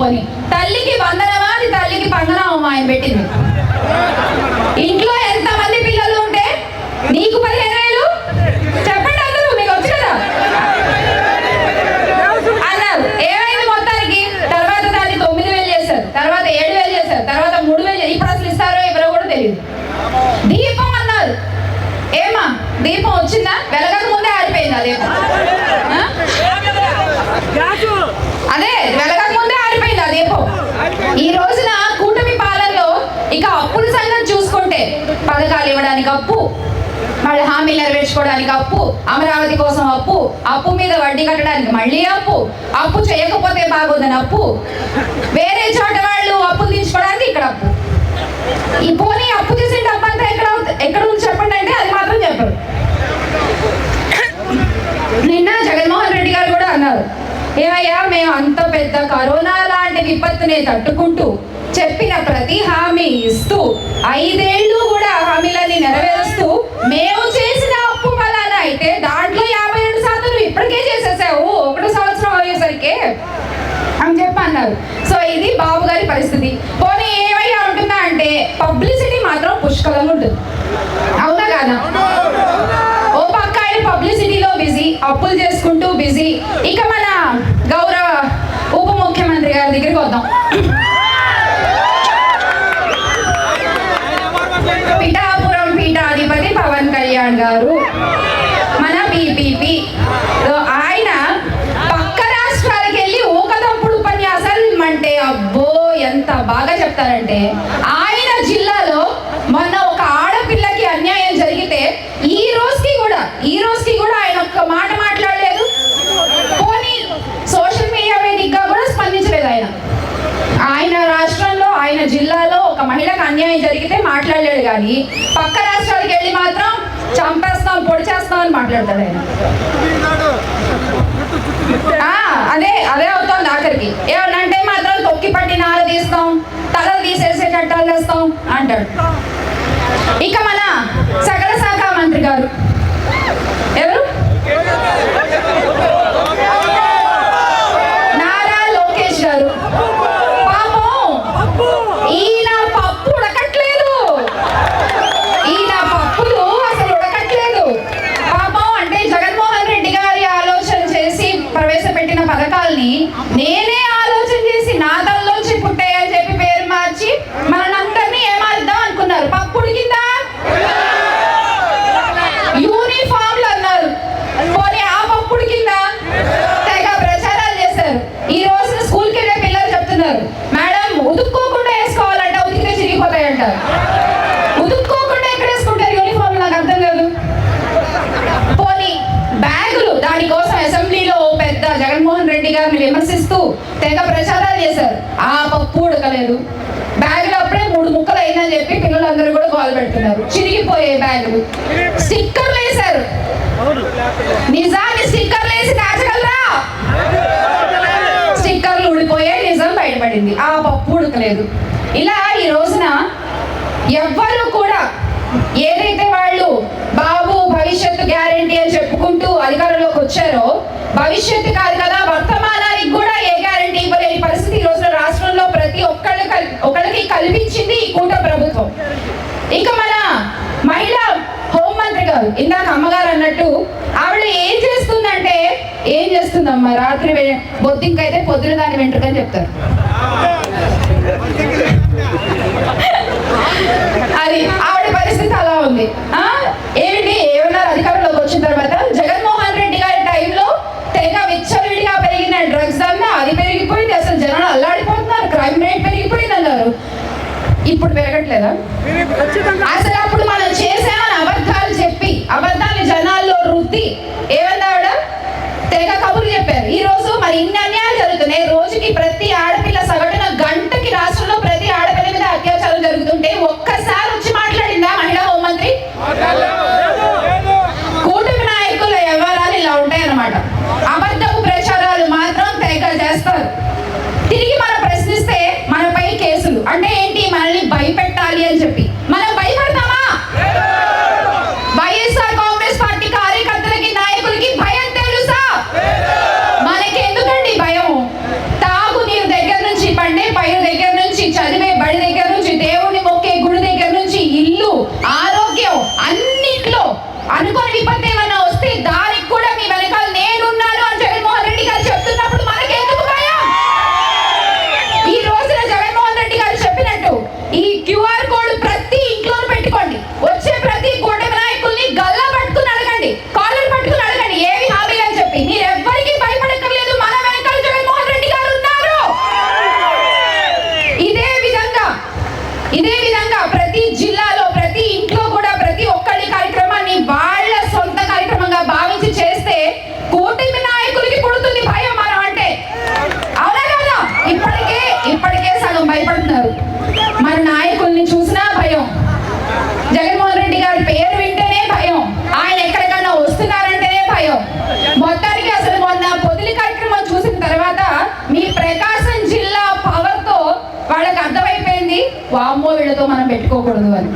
పోని. తల్లికి వందనమా అది తల్లికి పంగనామా ఆయన పెట్టింది. ఇంట్లో ఎంతమంది పిల్లలు ఉంటే నీకు పదిహేను వేలు చెప్పండి అందరూ మీకు వచ్చు కదా? అన్నారు. ఏమైంది మొత్తానికి? తర్వాత దాన్ని తొమ్మిది వేలు చేశారు. తర్వాత ఏడు వేలు చేశారు. తర్వాత మూడు వేలు ఇప్పుడు అసలు ఇస్తారో ఎవరో కూడా తెలియదు. దీపం అన్నారు. ఏమా? దీపం వచ్చిందా? వెలగక ముందే ఆరిపోయింది అదే అదే వెలగక ముందే ఆరిపోయింది ఆ దీపం ఈ రోజున కూటమి పాలనలో ఇక అప్పుల సంగతి చూసుకుంటే పథకాలు ఇవ్వడానికి అప్పు మళ్ళీ హామీలు నెరవేర్చుకోవడానికి అప్పు అమరావతి కోసం అప్పు అప్పు మీద వడ్డీ కట్టడానికి మళ్ళీ అప్పు అప్పు చేయకపోతే బాగోదని అప్పు. వేరే చోట వాళ్ళు అప్పులు తీసుకోవడానికి ఇక్కడ అప్పు. ఈ పోనీ అప్పు చేసే డబ్బంతా ఎక్కడ ఎక్కడ ఉంది చెప్పండి అంటే అది మాత్రం చెప్పరు. నిన్న జగన్మోహన్ రెడ్డి గారు కూడా అన్నారు. ఏమయ్యా మేము అంత పెద్ద కరోనా లాంటి విపత్తుని తట్టుకుంటూ చెప్పిన ప్రతి హామీ ఇస్తూ ఐదేళ్ళు కూడా హామీలని నెరవేరుస్తూ మేము చేసిన అప్పు ఫలానా అయితే దాంట్లో యాభై ఏడు శాతం ఇప్పటికే చేసేసావు ఒకటో సంవత్సరం అయ్యేసరికి అని చెప్పి అన్నారు. సో ఇది బాబు గారి పరిస్థితి. పోనీ ఏమయ్యా ఉంటుందా అంటే పబ్లిసిటీ మాత్రం పుష్కలంగా ఉంటుంది. అవునా కాదా? ఓ పక్క ఆయన పబ్లిసిటీలో బిజీ అప్పులు చేసుకుంటూ బిజీ ఇక గారి దగ్గరికి వద్దాం. పిఠాపురం పీఠాధిపతి పవన్ కళ్యాణ్ గారు. మన బీపీపీ ఆయన పక్క రాష్ట్రాలకు వెళ్ళి ఊకదంపుడు ఉపన్యాసాలు అంటే అబ్బో ఎంత బాగా చెప్తారంటే ఆ జిల్లాలో మొన్న ఒక ఆడపిల్లకి అన్యాయం జరిగితే ఈ రోజుకి కూడా ఈ రోజుకి కూడా ఆయన ఒక్క మాట మాట్లాడలేదు పోనీ సోషల్ మీడియా వేదికగా కూడా స్పందించలేదు ఆయన ఆయన రాష్ట్రంలో ఆయన జిల్లాలో ఒక మహిళకు అన్యాయం జరిగితే మాట్లాడలేడు కానీ పక్క రాష్ట్రాలకు వెళ్ళి మాత్రం చంపేస్తాం పొడి చేస్తాం అని మాట్లాడతాడు ఆయన. అదే అదే అవుతుంది ఆఖరికి. ఏమన్నంటే మాత్రం తొక్కి పట్టి నార తీస్తాం తలలు తీసేసే చట్టాలు వేస్తాం అంటాడు. ఇక మన సకల శాఖ మంత్రి గారు ఎవరు నారా లోకేష్ గారు పాపం ఈయన పప్పు ఉడకట్లేదు ఈయన పప్పులు అసలు ఉడకట్లేదు పాపం అంటే జగన్మోహన్ రెడ్డి గారి ఆలోచన చేసి ప్రవేశపెట్టిన పథకాల్ని నేనే ఆలోచన చేసి నా తలలోంచి పుట్టాయని చెప్పి పేరు మార్చి మనందరినీ ఏమార్దాం అనుకున్నారు పప్పు ఉడికిందా యూనిఫామ్లు అన్నారు పోనీ ఆ పప్పు ఉడికిందా తెగ ప్రచారాలు చేశారు ఈ రోజు స్కూల్కి వెళ్ళే పిల్లలు చెప్తున్నారు మేడం ఉతుక్కోకుండా వేసుకోవాలంట ఉతికితే చిరిగిపోతాయంట ఉతుక్కోకుండా ఎక్కడ వేసుకుంటారు యూనిఫామ్ నాకు అర్థం కాదు పోనీ బ్యాగులు దానికోసం అసెంబ్లీలో ఓ పెద్ద జగన్మోహన్ రెడ్డి గారిని విమర్శిస్తూ తెగ ప్రచారాలు చేశారు. ఆ పప్పు ఉడకలేదు. బ్యాగులు అప్పుడే మూడు ముక్కలు అయిందని చెప్పి పిల్లలందరూ కూడా గోల్ పెడుతున్నారు. చిరిగిపోయే బ్యాగులు. స్టిక్కర్లు వేశారు. నిజాన్ని స్టిక్కర్లు వేసి దాచగలరా? స్టిక్కర్లు ఊడిపోయాయి నిజం బయటపడింది. ఆ పప్పు ఉడకలేదు. ఇలా ఈ రోజున ఎవ్వరు కూడా ఏదైతే వాళ్ళు వచ్చారో భవిష్యత్తు కాదు కదా. వర్తమానానికి కూడా ఏ గ్యారంటీ ఇవ్వలేని పరిస్థితి ఈ రోజున రాష్ట్రంలో ప్రతి ఒక్కళ్ళు కల్- కల్పించింది ఈ కూట ప్రభుత్వం. ఇంకా మన మహిళా హోంమంత్రి గారు ఇందాక అమ్మగారు అన్నట్టు ఆవిడ ఏం చేస్తుందంటే ఏం చేస్తుందమ్మా? రాత్రి బొద్దింకైతే పొద్దున దాన్ని వెంట్రుకని చెప్తారు. ఇప్పుడు పెరగట్లేదా అసలు అప్పుడు మనం చేసామని అబద్ధాలు చెప్పి అబద్ధాన్ని జనాల్లో రుద్ది ఏమన్నా తెగ కబుర్లు చెప్పారు. ఈ రోజు మరి ఇన్ని అన్యాయాలు జరుగుతున్నాయి. రోజుకి ప్రతి ఆడపిల్ల సగటున గంటకి రాష్ట్రంలో ప్రతి ఆడపిల్ల మీద అత్యాచారం జరుగుతుంటే ఒక్కసారి మొత్తానికి అసలు మొన్న పొదిలి కార్యక్రమం చూసిన తర్వాత మీ ప్రకాశం జిల్లా పవర్తో వాళ్ళకి అర్థమైపోయింది. వామ్మో వీళ్ళతో మనం పెట్టుకోకూడదు అని.